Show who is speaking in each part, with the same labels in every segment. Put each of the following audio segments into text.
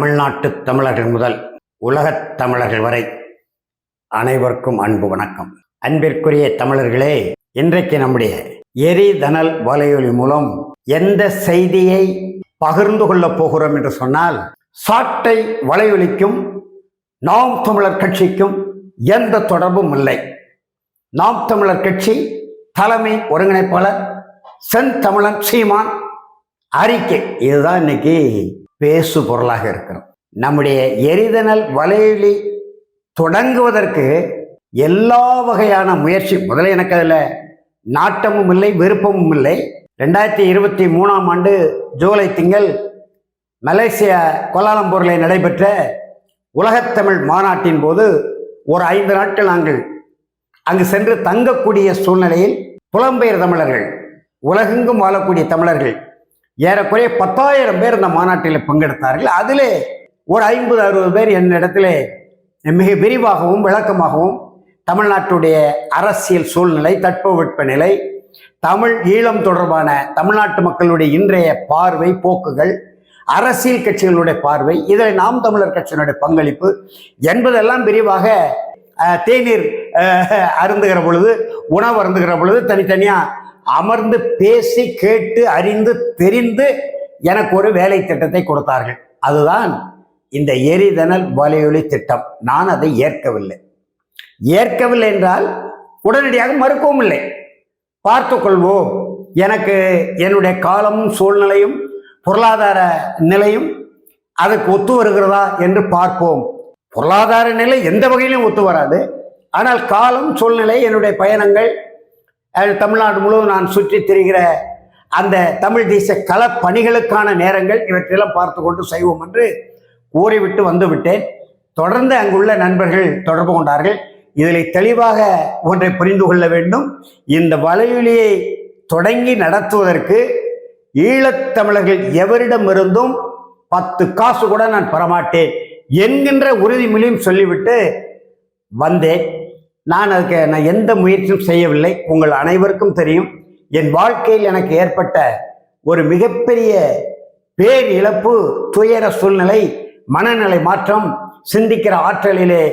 Speaker 1: தமிழ்நாட்டு தமிழர்கள் முதல் உலகத் தமிழர்கள் வரை அனைவருக்கும் அன்பு வணக்கம். அன்பிற்குரிய தமிழர்களே இன்றைக்கு நம்முடைய எரிதனல் வலையொலி மூலம் எந்த செய்தியை பகிர்ந்து கொள்ளப் போகிறோம் என்று சொன்னால் சாட்டை வலையொலிக்கும் நாம் தமிழர் கட்சிக்கும் எந்த தொடர்பும் இல்லை. நாம் தமிழர் கட்சி தலைமை ஒருங்கிணைப்பாளர் செந்தமிழன் சீமான் அறிக்கை. இதுதான் இன்னைக்கு பேசு பொருளாக இருக்கிறோம் நம்முடைய எரிதனல் வலையொலி தொடங்குவதற்கு எல்லா வகையான முயற்சி முதல்ல எனக்கு அதில் நாட்டமும் இல்லை விருப்பமும் இல்லை. ரெண்டாயிரத்தி இருபத்தி மூணாம் ஆண்டு ஜூலை திங்கள் மலேசியா கோலாலம்பூரில் நடைபெற்ற உலகத்தமிழ் மாநாட்டின் போது ஒரு ஐந்து நாட்கள் நாங்கள் அங்கு சென்று தங்கக்கூடிய சூழ்நிலையில் புலம்பெயர் தமிழர்கள் உலகெங்கும் வாழக்கூடிய தமிழர்கள் ஏறக்குறைய பத்தாயிரம் பேர் இந்த மாநாட்டில் பங்கெடுத்தார்கள். அதில் ஒரு ஐம்பது அறுபது பேர் என்னிடத்திலே மிக விரிவாகவும் விளக்கமாகவும் தமிழ்நாட்டுடைய அரசியல் சூழ்நிலை தட்பவெட்ப நிலை தமிழ் ஈழம் தொடர்பான தமிழ்நாட்டு மக்களுடைய இன்றைய பார்வை போக்குகள் அரசியல் கட்சிகளுடைய பார்வை இதில் நாம் தமிழர் கட்சியினுடைய பங்களிப்பு என்பதெல்லாம் விரிவாக தேநீர் அருந்துகிற பொழுது உணவு அருந்துகிற பொழுது தனித்தனியாக அமர்ந்து பேசி கேட்டு அறிந்து தெரிந்து எனக்கு ஒரு வேலை திட்டத்தை கொடுத்தார்கள். அதுதான் இந்த எரிதனல் வலையொலி திட்டம். நான் அதை ஏற்கவில்லை. ஏற்கவில்லை என்றால் உடனடியாக மறுக்கவும் இல்லை. பார்த்து கொள்வோம். எனக்கு என்னுடைய காலமும் சூழ்நிலையும் பொருளாதார நிலையும் அதுக்கு ஒத்து வருகிறதா என்று பார்ப்போம். பொருளாதார நிலை எந்த வகையிலும் ஒத்து வராது. ஆனால் காலம் சூழ்நிலை என்னுடைய பயணங்கள் தமிழ்நாடு முழுவதும் நான் சுற்றி திரிகிற அந்த தமிழ் தேச கள பணிகளுக்கான நேரங்கள் இவற்றையெல்லாம் பார்த்து கொண்டு செய்வோம் என்று கூறிவிட்டு வந்து விட்டேன் தொடர்ந்து அங்குள்ள நண்பர்கள் தொடர்பு கொண்டார்கள். இதில் தெளிவாக ஒன்றை புரிந்து கொள்ள வேண்டும். இந்த வலையொலியை தொடங்கி நடத்துவதற்கு ஈழத்தமிழர்கள் எவரிடமிருந்தும் பத்து காசு கூட நான் பெறமாட்டேன் என்கின்ற உறுதிமொழியும் சொல்லிவிட்டு வந்தேன். நான் அதுக்கு நான் எந்த முயற்சியும் செய்யவில்லை. உங்கள் அனைவருக்கும் தெரியும் என் வாழ்க்கையில் எனக்கு ஏற்பட்ட ஒரு மிகப்பெரிய பேர் இழப்பு துயர சூழ்நிலை மனநிலை மாற்றம் சிந்திக்கிற ஆற்றலிலே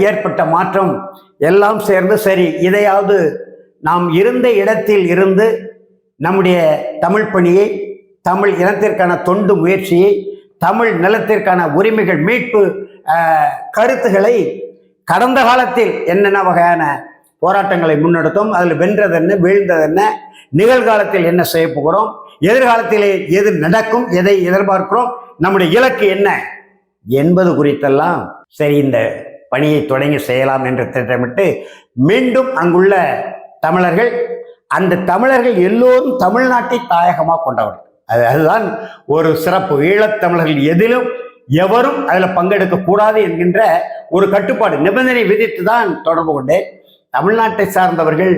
Speaker 1: ஏற்பட்ட மாற்றம் எல்லாம் சேர்ந்து சரி இதையாவது நாம் இருந்த இடத்தில் இருந்து நம்முடைய தமிழ் பணியை தமிழ் இனத்திற்கான தொண்டு முயற்சியை தமிழ் நிலத்திற்கான உரிமைகள் மீட்பு கருத்துக்களை கடந்த காலத்தில் என்னென்ன வகையான போராட்டங்களை முன்னெடுத்தோம் அதில் வென்றது என்ன வீழ்ந்தது என்ன நிகழ்காலத்தில் என்ன செய்ய போகிறோம் எதிர்காலத்திலே எது நடக்கும் எதை எதிர்பார்க்கிறோம் நம்முடைய இலக்கு என்ன என்பது குறித்தெல்லாம் சரி இந்த பணியை தொடங்கி செய்யலாம் என்று திட்டமிட்டு மீண்டும் அங்குள்ள தமிழர்கள் அந்த தமிழர்கள் எல்லோரும் தமிழ்நாட்டை தாயகமாக கொண்டவர்கள். அது அதுதான் ஒரு சிறப்பு. ஈழத்தமிழர்கள் எதிலும் எவரும் அதில் பங்கெடுக்க கூடாது என்கின்ற ஒரு கட்டுப்பாடு நிபந்தனை விதித்து தான் தொடர்பு கொண்டேன். தமிழ்நாட்டை சார்ந்தவர்கள்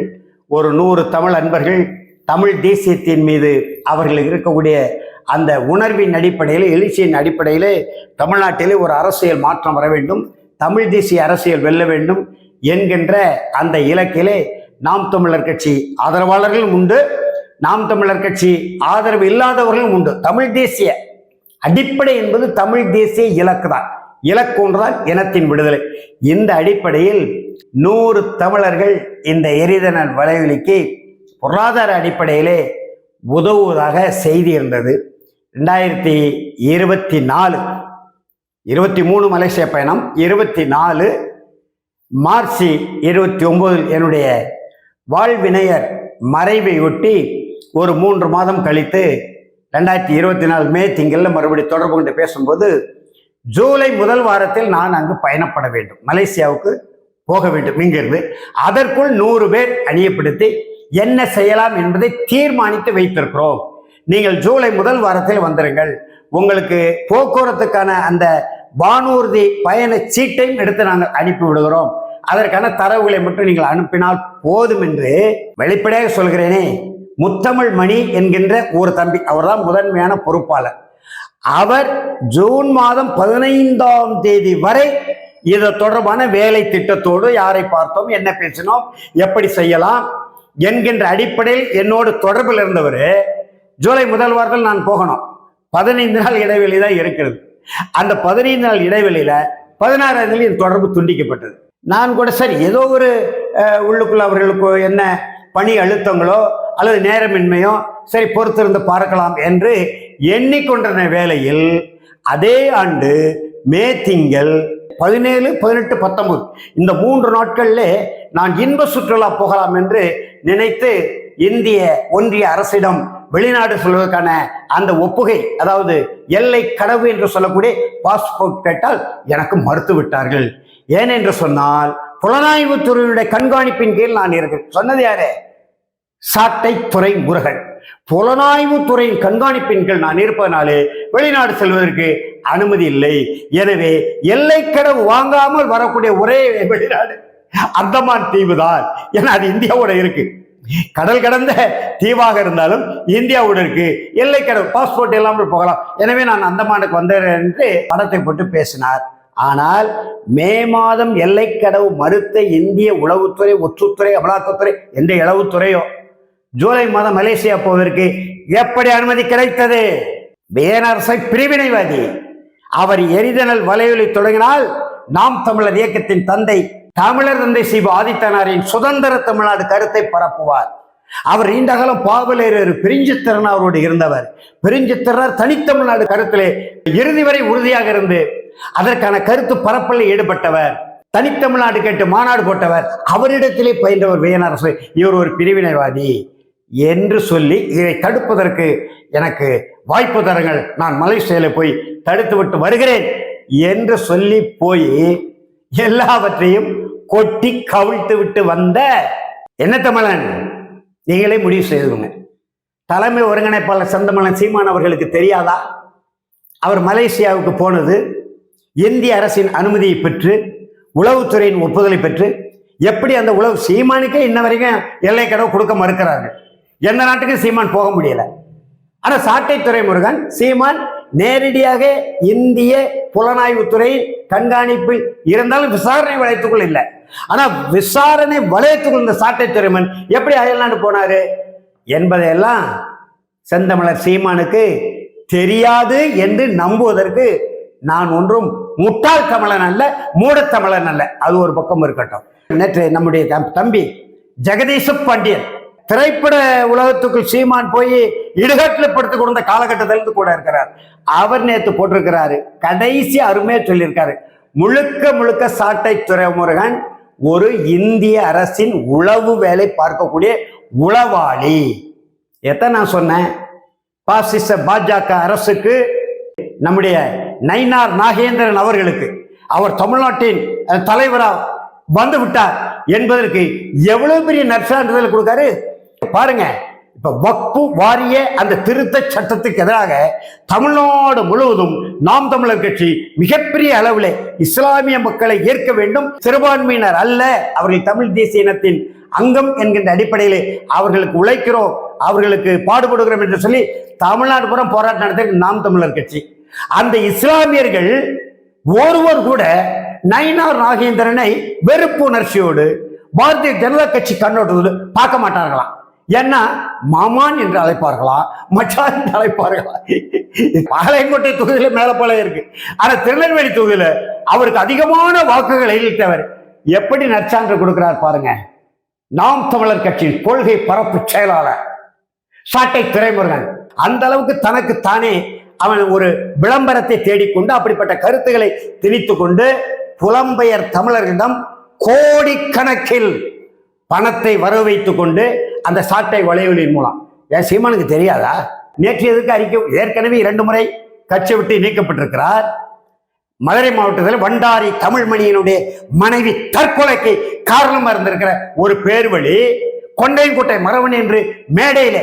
Speaker 1: ஒரு நூறு தமிழ் அன்பர்கள் தமிழ் தேசியத்தின் மீது அவர்களுக்கு இருக்கக்கூடிய அந்த உணர்வின் அடிப்படையில் எழுச்சியின் அடிப்படையில் தமிழ்நாட்டிலே ஒரு அரசியல் மாற்றம் வர வேண்டும் தமிழ் தேசிய அரசியல் வெல்ல வேண்டும் என்கின்ற அந்த இலக்கிலே நாம் தமிழர் கட்சி ஆதரவாளர்களும் உண்டு நாம் தமிழர் கட்சி ஆதரவு இல்லாதவர்களும் உண்டு. தமிழ் தேசிய அடிப்படை என்பது தமிழ் தேசிய இலக்கு தான். இலக்கு ஒன்றுதான் இனத்தின் விடுதலை. இந்த அடிப்படையில் நூறு தமிழர்கள் இந்த எரிதனல் வலைவலிக்கு பொருளாதார அடிப்படையிலே உதவுவதாக செய்தி இருந்தது. ரெண்டாயிரத்தி இருபத்தி நாலு இருபத்தி மூணு மலேசிய பயணம் இருபத்தி நாலு மார்ச் இருபத்தி ஒம்போதில் என்னுடைய வாழ்வினையர் மறைவை ஒட்டி ஒரு மூன்று மாதம் கழித்து ரெண்டாயிரத்தி இருபத்தி நாலு மே திங்களில் மறுபடியும் தொடர்பு கொண்டு பேசும்போது ஜூலை முதல் வாரத்தில் நான் அங்கு பயணப்பட வேண்டும். மலேசியாவுக்கு போக வேண்டும். இங்கிருந்து அதற்குள் நூறு பேர் அணியப்படுத்தி என்ன செய்யலாம் என்பதை தீர்மானித்து வைத்திருக்கிறோம். நீங்கள் ஜூலை முதல் வாரத்தில் வந்துருங்கள். உங்களுக்கு போக்குவரத்துக்கான அந்த வானூர்தி பயண சீட்டையும் எடுத்து நாங்கள் அனுப்பி விடுகிறோம். அதற்கான தரவுகளை மட்டும் நீங்கள் அனுப்பினால் போதும் என்று வெளிப்படையாக சொல்கிறேனே. முத்தமிழ் மணி என்கின்ற ஒரு தம்பி. அவர்தான் முதன்மையான பொறுப்பாளர். அவர் ஜூன் மாதம் பதினைந்தாம் தேதி வரை இது தொடர்பான வேலை திட்டத்தோடு யாரை பார்த்தோம் என்ன பேசினோம் எப்படி செய்யலாம் என்கின்ற அடிப்படையில் என்னோடு தொடர்பில் இருந்தவர். ஜூலை முதல் வாரத்தில் நான் போகணும். பதினைந்து நாள் இடைவெளி தான் இருக்கிறது. அந்த பதினைந்து நாள் இடைவெளியில பதினாறாம் தேதி என் தொடர்பு துண்டிக்கப்பட்டது. நான் கூட சரி ஏதோ ஒரு உள்ளுக்குள்ள அவர்களுக்கு என்ன பணி அழுத்தங்களோ அல்லது நேரமின்மையோ சரி பொறுத்திருந்து பார்க்கலாம் என்று எண்ணிக்கொண்டிருந்த வேளையில் அதே ஆண்டு மே திங்கள் பதினேழு பதினெட்டு பத்தொன்பது இந்த மூன்று நாட்களிலே நான் இன்ப சுற்றுலா போகலாம் என்று நினைத்து இந்திய ஒன்றிய அரசிடம் வெளிநாடு செல்வதற்கான அந்த ஒப்புகை அதாவது எல்லை கடவு என்று சொல்லக்கூடிய பாஸ்போர்ட் கேட்டால் எனக்கு மறுத்து விட்டார்கள். ஏனென்று சொன்னால் புலனாய்வு துறையினுடைய கண்காணிப்பின் கீழ் நான் இருக்கேன் சொன்னது யாரே? சாட்டை துறை முருகன். புலனாய்வு துறையின் கண்காணிப்பின் கீழ் நான் இருப்பதனாலே வெளிநாடு செல்வதற்கு அனுமதி இல்லை. எனவே எல்லைக்கடவு வாங்காமல் வரக்கூடிய ஒரே வெளிநாடு அந்தமான் தீவு தான். ஏன்னா அது இந்தியாவோட இருக்கு. கடல் கடந்த தீவாக இருந்தாலும் இந்தியாவோட இருக்கு. எல்லைக்கடவு பாஸ்போர்ட் இல்லாமல் போகலாம். எனவே நான் அந்தமானுக்கு வந்தேன் என்று படத்தை போட்டு பேசினார். ஆனால் மே மாதம் எல்லைக்கடவு மறுத்த இந்திய உளவுத்துறை ஒற்றுத்துறை அமலாக்கத்துறை எந்த இளவுத்துறையோ ஜூலை மாதம் மலேசியா போவதற்கு எப்படி அனுமதி கிடைத்தது? பேனரசை பிரிவினைவாதி. அவர் எரிதனல் வலையொலி தொடங்கினால் நாம் தமிழர் இயக்கத்தின் தந்தை தமிழர் தந்தை சிவ ஆதித்தனாரின் சுதந்திர தமிழ்நாடு கருத்தை பரப்புவார். அவர் நீண்டகாலம் பாவலேறு பிரிஞ்சித்திறன் அவரோடு இருந்தவர். திறனார் தனித்தமிழ்நாடு கருத்திலே இறுதி வரை உறுதியாக இருந்து அதற்கான கருத்து பரப்பலில் ஈடுபட்டவர். தனித்தமிழ்நாடு கேட்டு மாநாடு போட்டவர். அவரிடத்திலே பயின்றவர் வியனரசு இவர் ஒரு பிரிவினைவாதி. என்று சொல்லி இதை தடுப்பதற்கு எனக்கு வாய்ப்பு தருங்கள். நான் மலேசியாவில் போய் தடுத்து விட்டு வருகிறேன் என்று சொல்லி போய் எல்லாவற்றையும் கொட்டி கவிழ்த்து விட்டு வந்த என்ன தமிழன்? நீங்களே முடிவு செய்துங்க தலைமை ஒருங்கிணைப்பாளர் செந்தமலன் சீமான் அவர்களுக்கு தெரியாதா? அவர் மலேசியாவுக்கு போனது இந்திய அரசின் அனுமதியை பெற்று உளவுத்துறையின் ஒப்புதலை பெற்று எப்படி அந்த உளவு சீமானுக்கே இன்ன வரைக்கும் எல்லை கடவு கொடுக்க மறுக்கிறார்கள்? எந்த நாட்டுக்கும் சீமான் போக முடியல. ஆனால் சாட்டை துறைமுருகன் சீமான் நேரடியாக இந்திய புலனாய்வுத்துறை கண்காணிப்பு இருந்தாலும் விசாரணை வளையத்துக்குள் இல்லை. ஆனால் விசாரணை வளையத்துக்குள் இந்த சாட்டை துறைமன் எப்படி அயல்நாடு போனாரு? என்பதையெல்லாம் செந்தமிழர் சீமானுக்கு தெரியாது என்று நம்புவதற்கு நான் ஒன்றும் முட்டாள் தமிழன் அல்ல மூடத்தமிழன் அல்ல. அது ஒரு பக்கம் இருக்கட்டும். நேற்று நம்முடைய தம்- தம்பி ஜெகதீஷ பாண்டியன் திரைப்பட உலகத்துக்குள் சீமான் போய் இடுகட்டில் படுத்து கொடுத்த காலகட்டத்திலிருந்து கூட இருக்கிறார். அவர் நேத்து போட்டிருக்கிறாரு. கடைசி அருமையா சொல்லியிருக்காரு. முழுக்க முழுக்க சாட்டை துறைமுருகன் ஒரு இந்திய அரசின் உளவு வேலை பார்க்கக்கூடிய உளவாளி. எத்தனை நான் சொன்னேன்? பாசிச பாஜக அரசுக்கு நம்முடைய நைனார் நாகேந்திரன் அவர்களுக்கு. அவர் தமிழ்நாட்டின் தலைவராக வந்து விட்டார் என்பதற்கு எவ்வளவு பெரிய நற்சான்றிதழ் கொடுக்காரு? பாருங்க. இப்ப வக்பு வாரிய அந்த திருத்த சட்டத்துக்கு எதிராக தமிழ்நாடு முழுவதும் நாம் தமிழர் கட்சி மிகப்பெரிய அளவில் இஸ்லாமிய மக்களை ஏற்க வேண்டும். சிறுபான்மையினர் அல்ல அவர்கள் தமிழ் தேசிய இனத்தின் அங்கம் என்கின்ற அடிப்படையில் அவர்களுக்கு உழைக்கிறோம் அவர்களுக்கு பாடுபடுகிறோம் என்று சொல்லி தமிழ்நாடு புறம் போராட்டம் நடத்த நாம் தமிழர் கட்சி. அந்த இஸ்லாமியர்கள் ஒருவர் கூட நயினார் நாகேந்திரனை வெறுப்பு உணர்ச்சியோடு பாரதிய ஜனதா கட்சி கண்ணோட்டத்தோடு பார்க்க மாட்டார்களாம். ஏன்னா மாமான் என்று அழைப்பார்களா? மச்சான் என்று அழைப்பார்களா? பாளையங்கோட்டை தொகுதியில மேலப்பாளையம் இருக்கு. ஆனா திருநெல்வேலி தொகுதியில அவருக்கு அதிகமான வாக்குகளை எழுதிட்டவர் எப்படி நற்சான்று கொடுக்கிறார் பாருங்க. நாம் தமிழர் கட்சியின் கொள்கை பரப்பு செயலாளர் சாட்டை துறைமுருகன் அந்த அளவுக்கு தனக்கு தானே அவன் ஒரு விளம்பரத்தை தேடிக்கொண்டு அப்படிப்பட்ட கருத்துக்களை திணித்து கொண்டு புலம்பெயர் தமிழர்களிடம் கோடிக்கணக்கில் பணத்தை வர வைத்துக் கொண்டு அந்த சாட்டை வளைவலின் மூலம். ஏன் சீமானுக்கு தெரியாதா? நேற்று எதுக்கு அறிக்கை? ஏற்கனவே இரண்டு முறை கட்சி விட்டு நீக்கப்பட்டிருக்கிறார். மதுரை மாவட்டத்தில் வண்டாரி தமிழ்மணியினுடைய மனைவி தற்கொலைக்கு காரணமாக இருந்திருக்கிற ஒரு பேர்வழி கொண்டையன்கோட்டை மரவன் என்று மேடையிலே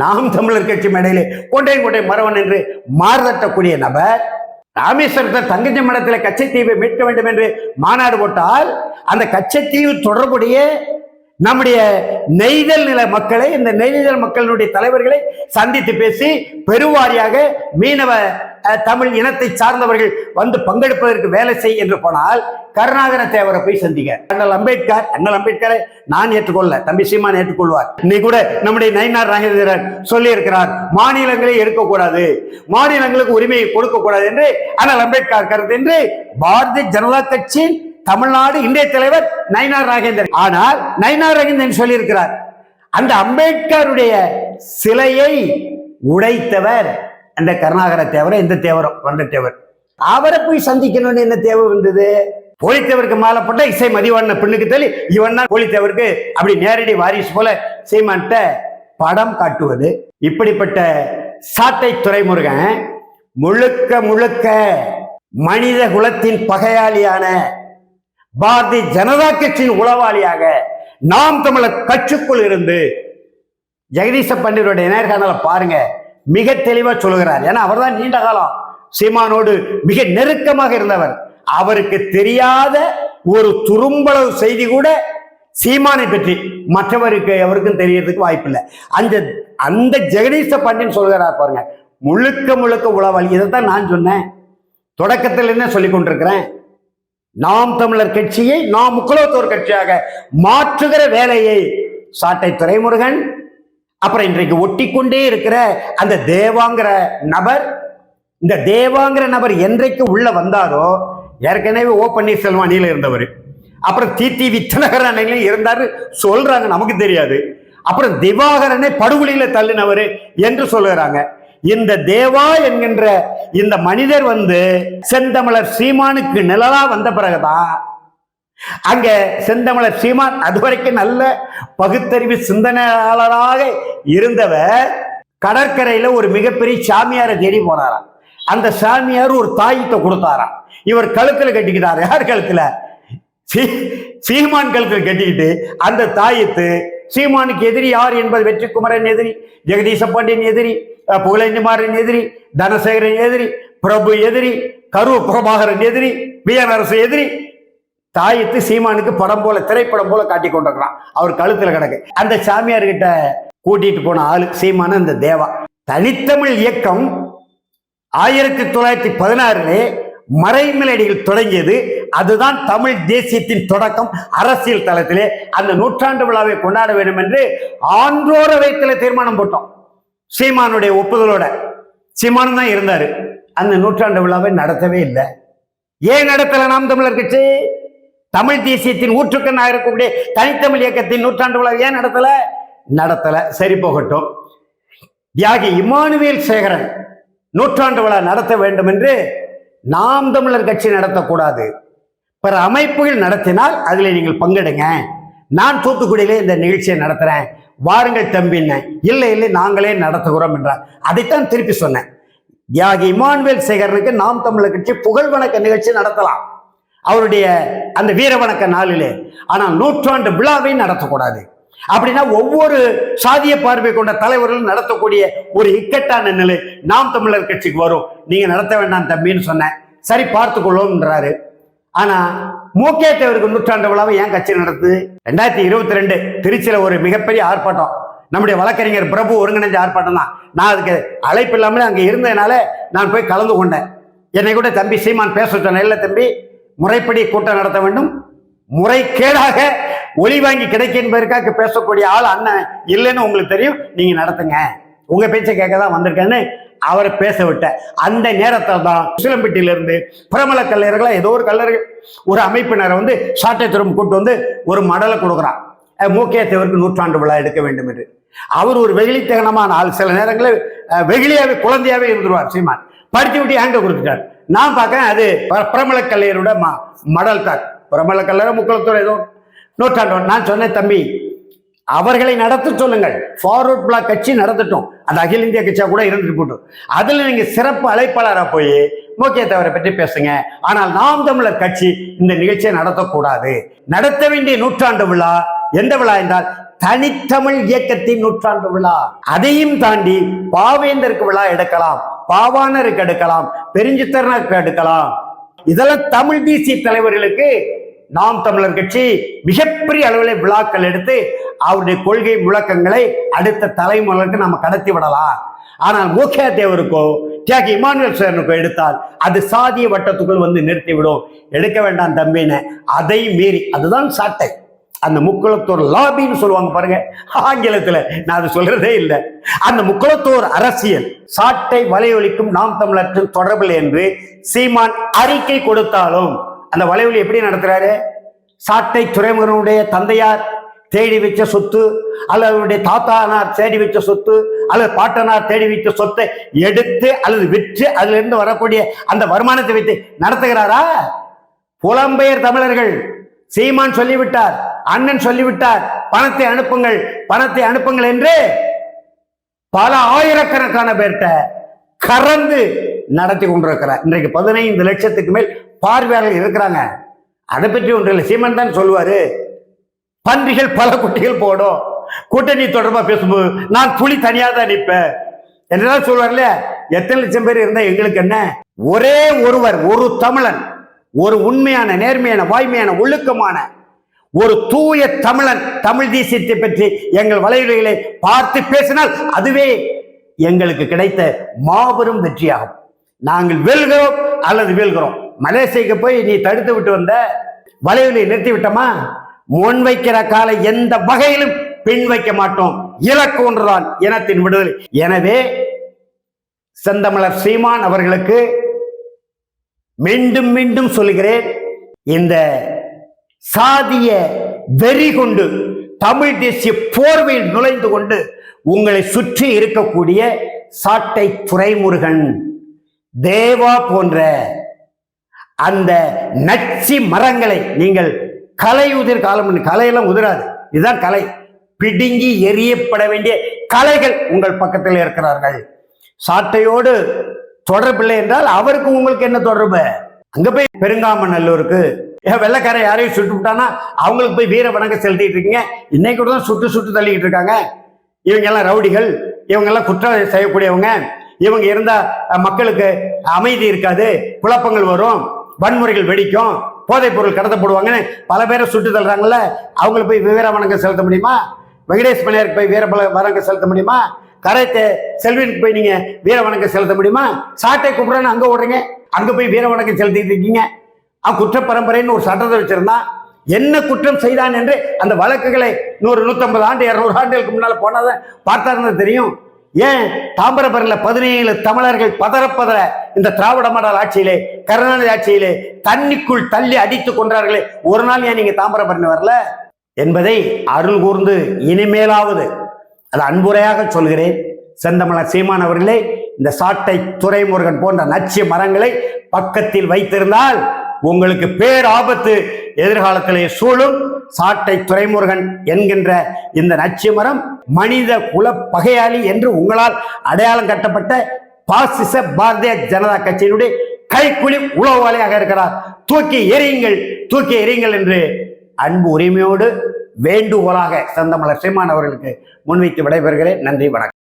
Speaker 1: நாம் தமிழர் கட்சி மேடையிலே கொண்டையன்கோட்டை மரவன் என்று மாறுதட்டக்கூடிய நபர் ராமேஸ்வரத்தில் தங்கச்சி மடத்தில் கச்சத்தீவை மீட்க வேண்டும் என்று மாநாடு போட்டால் அந்த கச்சத்தீவு தொடர்புடைய நம்முடைய நெய்தல் நில மக்களை இந்த நெய்தல் மக்களுடைய தலைவர்களை சந்தித்து பேசி பெருவாரியாக மீனவ தமிழ் இனத்தை சார்ந்தவர்கள் வந்து பங்கெடுப்பதற்கு வேலை செய் என்று போனால் கருணாகர தேவரை போய் சந்திக்க அண்ணல் அம்பேத்கர் அண்ணல் அம்பேத்கரை நான் ஏற்றுக்கொள்ள தம்பி சீமான் ஏற்றுக்கொள்வார். இன்னைக்கு கூட நம்முடைய நயினார் நாகேந்திரன் சொல்லி இருக்கிறார் மாநிலங்களை எடுக்கக்கூடாது மாநிலங்களுக்கு உரிமையை கொடுக்க கூடாது என்று அண்ணல் அம்பேத்கர் கருத்து என்று பாரதிய ஜனதா கட்சியின் தமிழ்நாடு இந்திய தலைவர் நயினார் ராகேந்திரன். ஆனால் நயினார் ராகேந்திரன் சொல்லியிருக்கிறார் அந்த அம்பேத்கருடைய சிலையை உடைத்தவர் அந்த கருணாகர தேவரை எந்த தேவரும் வந்த தேவர். அவரை போய் சந்திக்கணும்னு என்ன தேவை வந்தது? போலித்தேவருக்கு மாலை இசை மதிவான பெண்ணுக்கு தள்ளி இவன் தான் போலித்தேவருக்கு அப்படி நேரடி வாரிசு போல சீமான்ட்ட படம் காட்டுவது. இப்படிப்பட்ட சாட்டை துறைமுருகன் முழுக்க முழுக்க மனித குலத்தின் பகையாளியான பாரதிய ஜனதா கட்சியின் உளவாளியாக நாம் தமிழர் கட்சிக்குள் இருந்து ஜெகதீச பண்டிதருடைய நேர்காணலை பாருங்க. மிக தெளிவா சொல்லுகிறார். ஏன்னா அவர் தான் நீண்ட காலம் சீமானோடு மிக நெருக்கமாக இருந்தவர். அவருக்கு தெரியாத ஒரு துரும்பளவு செய்தி கூட சீமானை பற்றி மற்றவருக்கு எவருக்கும் தெரியறதுக்கு வாய்ப்பில்லை. அந்த அந்த ஜெகதீச பண்டின் சொல்கிறார் பாருங்க. முழுக்க முழுக்க உளவாளி. இதை தான் நான் சொன்னேன். தொடக்கத்தில் என்ன சொல்லி கொண்டிருக்கிறேன்? நாம் தமிழர் கட்சியை நாம் முக்குலத்தோர் கட்சியாக மாற்றுகிற வேலையை சாட்டை துரைமுருகன் அப்புறம் இன்றைக்கு ஒட்டி கொண்டே இருக்கிற அந்த தேவாங்கிற நபர் இந்த தேவாங்கிற நபர் என்றைக்கு உள்ள வந்தாரோ ஏற்கனவே ஓ பன்னீர்செல்வம் அணியில் இருந்தவர். அப்புறம் தீத்தி வித்தனகர் அணையிலும் இருந்தார். சொல்றாங்க நமக்கு தெரியாது. அப்புறம் திவாகரனை படுகொலையில தள்ளினவர் என்று சொல்லுறாங்க இந்த தேவா என்கின்ற இந்த மனிதர் வந்து செந்தமிழர் சீமானுக்கு நிழலா வந்த பிறகுதான் அங்க செந்தமிழர் சீமான் அதுவரைக்கும் நல்ல பகுத்தறிவு சிந்தனையாளராக இருந்தவர். கடற்கரையில ஒரு மிகப்பெரிய சாமியாரை தேடி போனாராம். அந்த சாமியார் ஒரு தாயத்தை கொடுத்தாராம். இவர் கழுத்துல கட்டிக்கிட்டார். யார் கழுத்துல? சீ- சீமான் கழுத்துல கட்டிக்கிட்டு அந்த தாயத்து சீமானுக்கு எதிரி யார் என்பது வெற்றிக்குமரன் எதிரி ஜெகதீச பாண்டியன் எதிரி அஹ், எதிரி தனசேகரன் எதிரி பிரபு எதிரி கரு பிரபாகரன் எதிரி வீரரசு எதிரி. தாயத்து சீமானுக்கு படம் போல திரைப்படம் போல காட்டி கொண்டிருக்கிறான் அவர் கழுத்துல கிடக்கு. அந்த சாமியார் கிட்ட கூட்டிட்டு போன ஆளு சீமான அந்த தேவா. தனித்தமிழ் இயக்கம் ஆயிரத்தி தொள்ளாயிரத்தி பதினாறுலே மறைமலடியில் தொடங்கியது. அதுதான் தமிழ் தேசியத்தின் தொடக்கம். அரசியல் தளத்திலே அந்த நூற்றாண்டு விழாவை கொண்டாட வேண்டும் என்று ஆன்றோர வயத்தில் தீர்மானம் போட்டோம். சீமானுடைய ஒப்புதலோட. சீமானும் தான் இருந்தார். அந்த நூற்றாண்டு விழாவை நடத்தவே இல்லை. ஏன் நடத்தல நாம் தமிழர் கட்சி? தமிழ் தேசியத்தின் ஊற்றுக்கண்ணாக இருக்கக்கூடிய தனித்தமிழ் இயக்கத்தின் நூற்றாண்டு விழா ஏன் நடத்தல? நடத்தல. சரி போகட்டும். தியாகி இமானுவேல் சேகரன் நூற்றாண்டு விழா நடத்த வேண்டும் என்று நாம் தமிழர் கட்சி நடத்தக்கூடாது. பிற அமைப்புகள் நடத்தினால் அதில் நீங்கள் பங்கெடுங்க. நான் தூத்துக்குடியிலே இந்த நிகழ்ச்சியை நடத்துறேன். வாருங்கள் தம்பின்னு இல்லை இல்லை நாங்களே நடத்துகிறோம் என்றார். அதைத்தான் திருப்பி சொன்னேன். தியாகி இமானுவேல் சேகரனுக்கு நாம் தமிழர் கட்சி புகழ் வணக்க நிகழ்ச்சி நடத்தலாம். அவருடைய அந்த வீர வணக்க நாளிலே. ஆனால் நூற்றாண்டு விழாவை நடத்தக்கூடாது. அப்படின்னா ஒவ்வொரு சாதிய பார்வை கொண்ட தலைவர்களும் நடத்தக்கூடிய ஒரு இக்கட்டான நிலை நாம் தமிழர் கட்சிக்கு வரும். நீங்க நடத்த வேண்டாம் தம்பின்னு சொன்னேன். சரி பார்த்துக்கொள்ளோம்ன்றாரு ஆனா மூக்கே தேவருக்கு நூற்றாண்டு விழாவை ஏன் கட்சி நடத்துது? ரெண்டாயிரத்தி இருபத்தி ரெண்டு திருச்சியில ஒரு மிகப்பெரிய ஆர்ப்பாட்டம். நம்முடைய வழக்கறிஞர் பிரபு ஒருங்கிணைஞ்ச ஆர்ப்பாட்டம் தான். நான் அதுக்கு அழைப்பு இல்லாமல் அங்கே இருந்ததுனால நான் போய் கலந்து கொண்டேன். என்னை கூட தம்பி சீமான் பேச சொன்னேன் இல்லை தம்பி முறைப்படி கூட்டம் நடத்த வேண்டும். முறைகேடாக ஒளி வாங்கி கிடைக்கும் பேசக்கூடிய ஆள் அண்ணன் இல்லைன்னு உங்களுக்கு தெரியும். நீங்க நடத்துங்க. உங்க பேச்சை கேட்க தான் வந்திருக்கேன்னு அவரை பேச விட்ட அந்த நேரத்தில் தான் சிலம்பட்டியிலிருந்து பிரபல கல்லர்கள் ஏதோ ஒரு கல்லர்கள் ஒரு அமைப்பினரை வந்து சாட்டைத்துறம் கூட்டு வந்து ஒரு மடலை கொடுக்குறான். மூக்கியத்தேவருக்கு நூற்றாண்டு விழா எடுக்க வேண்டும் என்று. அவர் ஒரு வெகுளித்தகனமான ஆள். சில நேரங்களில் வெகுளியாவே குழந்தையாவே இருந்துருவார் சீமான். படித்து விட்டு ஏங்க கொடுத்துட்டார். நான் பார்க்கேன் அது பிர- பிரபல கல்லையரோட ம மடல் தான் பிரபல கல்லற முக்களத்தோட ஏதோ நூற்றாண்டு நான் சொன்னேன் தம்பி அவர்களை நடத்த சொல்லுங்கள். ஃபார்வர்ட் பிளாக் கட்சி நடத்தட்டும். அது அகில இந்திய கட்சியாக கூட இருந்துட்டு போட்டும் அதில் நீங்கள் சிறப்பு அழைப்பாளராக போய் முக்கியத்தவரை பற்றி பேசுங்க. ஆனால் நாம் தமிழர் கட்சி இந்த நிகழ்ச்சியை நடத்தக்கூடாது. நடத்த வேண்டிய நூற்றாண்டு விழா எந்த விழா என்றால் தனித்தமிழ் இயக்கத்தின் நூற்றாண்டு விழா. அதையும் தாண்டி பாவேந்தருக்கு விழா எடுக்கலாம் பாவாணருக்கு எடுக்கலாம் பெருஞ்சித்தரனுக்கு எடுக்கலாம். இதெல்லாம் தமிழ் தேசிய தலைவர்களுக்கு நாம் தமிழர் கட்சி மிகப்பெரிய அளவில் விழாக்கள் எடுத்து அவருடைய கொள்கை முழக்கங்களை அடுத்த தலைமுறைக்கு நம்ம கடத்தி விடலாம். ஆனால் முக்கிய தேவருக்கோ தியாகி இமானுவேல் சேரனுக்கோ எடுத்தால் அது சாதிய வட்டத்துக்குள் வந்து நிறுத்திவிடும். எடுக்க வேண்டாம் தம்பின்னு அதை மீறி அதுதான் சாட்டை. அந்த முக்குளத்தோர் லாபின்னு சொல்லுவாங்க பாருங்க ஆங்கிலத்துல. நான் அது சொல்றதே இல்லை. அந்த முக்குளத்தோர் அரசியல் சாட்டை வலையொலிக்கும் நாம் தமிழற்றின் தொடர்பில் என்று சீமான் அறிக்கை கொடுத்தாலும் அந்த வளைவில் எப்படி நடத்துறாரு? சாட்டை துறைமுகனுடைய தந்தையார் தேடி வச்ச சொத்து அல்லது அவருடைய தாத்தானார் தேடி வச்ச சொத்து அல்லது பாட்டனார் தேடி வைத்த சொத்தை எடுத்து அல்லது விற்று அதுல இருந்து வரக்கூடிய அந்த வருமானத்தை வைத்து நடத்துகிறாரா? புலம்பெயர் தமிழர்கள். சீமான் சொல்லிவிட்டார் அண்ணன் சொல்லிவிட்டார் பணத்தை அனுப்புங்கள் பணத்தை அனுப்புங்கள் என்று பல ஆயிரக்கணக்கான பேர்கிட்ட கறந்து நடத்தி கொண்டிருக்கிறார். இன்றைக்கு பதினைந்து லட்சத்துக்கு மேல் பார்வையாளர்கள் இருக்கிறாங்க. அதை பற்றி ஒன்று இல்லை. சீமன் தான் சொல்லுவாரு. பன்றிகள் பல குட்டிகள் போடும். கூட்டணி தொடர்பாக பேசும்போது நான் புலி தனியாக தான் நிற்பேன். என்றுதான் சொல்வார்ல எத்தனை லட்சம் பேர் இருந்தா எங்களுக்கு என்ன? ஒரே ஒருவர் ஒரு தமிழன் ஒரு உண்மையான நேர்மையான வாய்மையான ஒழுக்கமான ஒரு தூய தமிழன் தமிழ் தேசியத்தை பற்றி எங்கள் வலையுறைகளை பார்த்து பேசினால் அதுவே எங்களுக்கு கிடைத்த மாபெரும் வெற்றியாகும். நாங்கள் வெல்கிறோம் அல்லது வீழ்கிறோம். மலேசியாக்கு போய் நீ தடுத்து விட்டு வந்த வளைவிலை நிறுத்தி விட்டோமா? முன் வைக்கிற காலை எந்த வகையிலும் பின் வைக்க மாட்டோம். இலக்கு ஒன்றுதான் இனத்தின் விடுதலை. எனவே செந்தமலர் சீமான் அவர்களுக்கு மீண்டும் மீண்டும் சொல்கிறேன் இந்த சாதிய வெறி கொண்டு தமிழ் தேசிய போர்வையில் நுழைந்து கொண்டு உங்களை சுற்றி இருக்கக்கூடிய சாட்டை துரைமுருகன் தேவா போன்ற அந்த நச்சி மரங்களை நீங்கள் கலை உதிர் காலம் கலையெல்லாம் உதிராது. இதுதான் கலை. பிடுங்கி எரியப்பட வேண்டிய கலைகள் உங்கள் பக்கத்தில் இருக்கிறார்கள். சாட்டையோடு தொடர்பில்லை என்றால் அவருக்கு உங்களுக்கு என்ன தொடர்பு? அங்க போய் பெருங்காமநல்லூருக்கு ஏன் யாரையும் சுட்டு விட்டானா அவங்களுக்கு போய் வீர வணங்க செலுத்திட்டு இருக்கீங்க. இன்னைக்கு கூட தான் சுட்டு சுட்டு தள்ளிக்கிட்டு இருக்காங்க. இவங்க எல்லாம் ரவுடிகள் இவங்க எல்லாம் குற்றம் செய்யக்கூடியவங்க. இவங்க இருந்தா மக்களுக்கு அமைதி இருக்காது குழப்பங்கள் வரும் வன்முறைகள் வெடிக்கும் போதைப் பொருள் கடத்தப்படுவாங்கன்னு பல பேரை சுட்டு தள்ளுறாங்கல்ல அவங்கள போய் வீர வணக்கம் செலுத்த முடியுமா? வெங்கடேஷ் மலையாருக்கு போய் வீர பல- வணக்கம் செலுத்த முடியுமா? கரைத்தே செல்வினுக்கு போய் நீங்க வீர வணக்கம் செலுத்த முடியுமா? சாட்டை கூப்பிடுறேன்னு அங்க ஓடுறீங்க அங்க போய் வீர வணக்கம் செலுத்திட்டு இருக்கீங்க. அவன் குற்ற பரம்பரைன்னு ஒரு சட்டத்தை வச்சிருந்தான். என்ன குற்றம் செய்தான் என்று அந்த வழக்குகளை நூறு நூற்றம்பது ஆண்டு இரநூறு ஆண்டுகளுக்கு முன்னால் போனாதான் பார்த்தா தெரியும். ஏன்? தாமிரபரணில பதினேழு தமிழர்கள் பதற பதற இந்த திராவிட மாடல் ஆட்சியிலே கருணாநிதி ஆட்சியிலே தண்ணிக்குள் தள்ளி அடித்துக் கொன்றார்களே. ஒரு நாள் ஏன் நீங்கள் தாமிரபரணி வரல? என்பதை அருள் கூர்ந்து இனிமேலாவது அது அன்புரையாக சொல்கிறேன். செந்தமல சீமான் அவர்களே இந்த சாட்டை துரைமுருகன் போன்ற நச்சு மரங்களை பக்கத்தில் வைத்திருந்தால் உங்களுக்கு பேராபத்து எதிர்காலத்திலே சூழும் சாட்டை துரைமுருகன் என்கின்ற இந்த நச்சு மரம் மனித குல பகையாளி என்று உங்களால் அடையாளம் கட்டப்பட்ட பாசிச பாரதிய ஜனதா கட்சியினுடைய கைக்குலி உளவாளியாக இருக்கிறார். தூக்கி எறியுங்கள் தூக்கி எறியுங்கள் என்று அன்பு உரிமையோடு வேண்டுகோளாக சந்தமலர் சீமான் அவர்களுக்கு முன்வைத்து விடைபெறுகிறேன். நன்றி வணக்கம்.